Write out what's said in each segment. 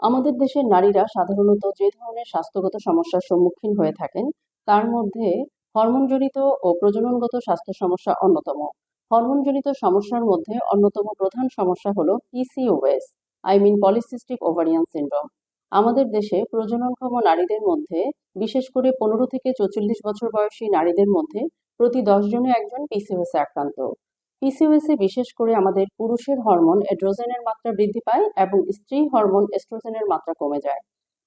আমাদের দেশের নারীরা সাধারণত যে ধরনের স্বাস্থ্যগত সমস্যার সম্মুখীন হয়ে থাকেন, তার মধ্যে হরমোনজনিত ও প্রজননগত স্বাস্থ্য সমস্যা অন্যতম। হরমোনজনিত সমস্যার মধ্যে অন্যতম প্রধান সমস্যা হলো PCOS I mean polycystic ovarian syndrome আমাদের দেশে প্রজননক্ষম নারীদের মধ্যে, বিশেষ করে পনেরো থেকে চৌচল্লিশ বছর বয়সী নারীদের মধ্যে প্রতি দশ জনে একজন পিসিওএস আক্রান্ত। পিসিওএসে বিশেষ করে আমাদের পুরুষের হরমোন এড্রোজেনের মাত্রা বৃদ্ধি পায় এবং স্ত্রী হরমোন এস্ট্রোজেনের মাত্রা কমে যায়।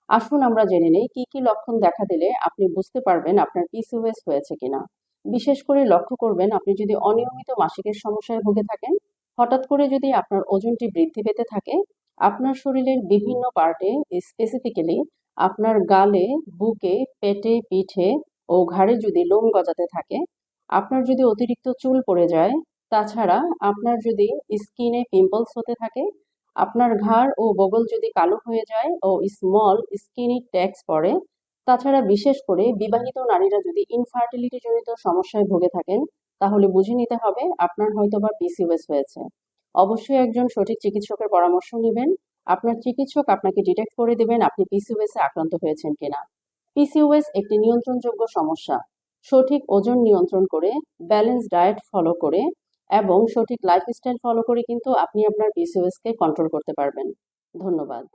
আসুন আমরা জেনে নেই কি কি লক্ষণ দেখা দিলে আপনি বুঝতে পারবেন আপনার পিসিওএস হয়েছে কিনা। বিশেষ করে লক্ষ্য করবেন আপনি যদি অনিয়মিত মাসিকের সমস্যায় ভুগে থাকেন, হঠাৎ করে যদি আপনার ওজনটি বৃদ্ধি পেতে থাকে, আপনার শরীরের বিভিন্ন পার্টে স্পেসিফিক্যালি আপনার গালে, বুকে, পেটে, পিঠে ও ঘাড়ে যদি লোম গজাতে থাকে, আপনার যদি অতিরিক্ত চুল পড়ে যায় তাছাড়া আপনার যদি স্কিনে পিম্পলস হতে থাকে, আপনার ঘাড় ও বগল যদি কালো হয়ে যায় ও স্মল স্কিনি ট্যাক্স পড়ে, তাছাড়া বিশেষ করে বিবাহিত নারীরা যদি ইনফার্টিলিটি জনিত সমস্যায় ভুগে থাকেন, তাহলে বুঝে নিতে হবে আপনার হয়তোবা পিসিওএস হয়েছে। অবশ্যই একজন সঠিক চিকিৎসকের পরামর্শ নেবেন। আপনার চিকিৎসক আপনাকে ডিটেক্ট করে দেবেন আপনি পিসিওএস এ আক্রান্ত হয়েছেন কিনা। পিসিওএস একটি নিয়ন্ত্রণযোগ্য সমস্যা। সঠিক ওজন নিয়ন্ত্রণ করে ব্যালেন্স ডায়েট ফলো করে এবং সঠিক লাইফস্টাইল ফলো করে কিন্তু আপনি আপনার পিসিওএস কে কন্ট্রোল করতে পারবেন। ধন্যবাদ।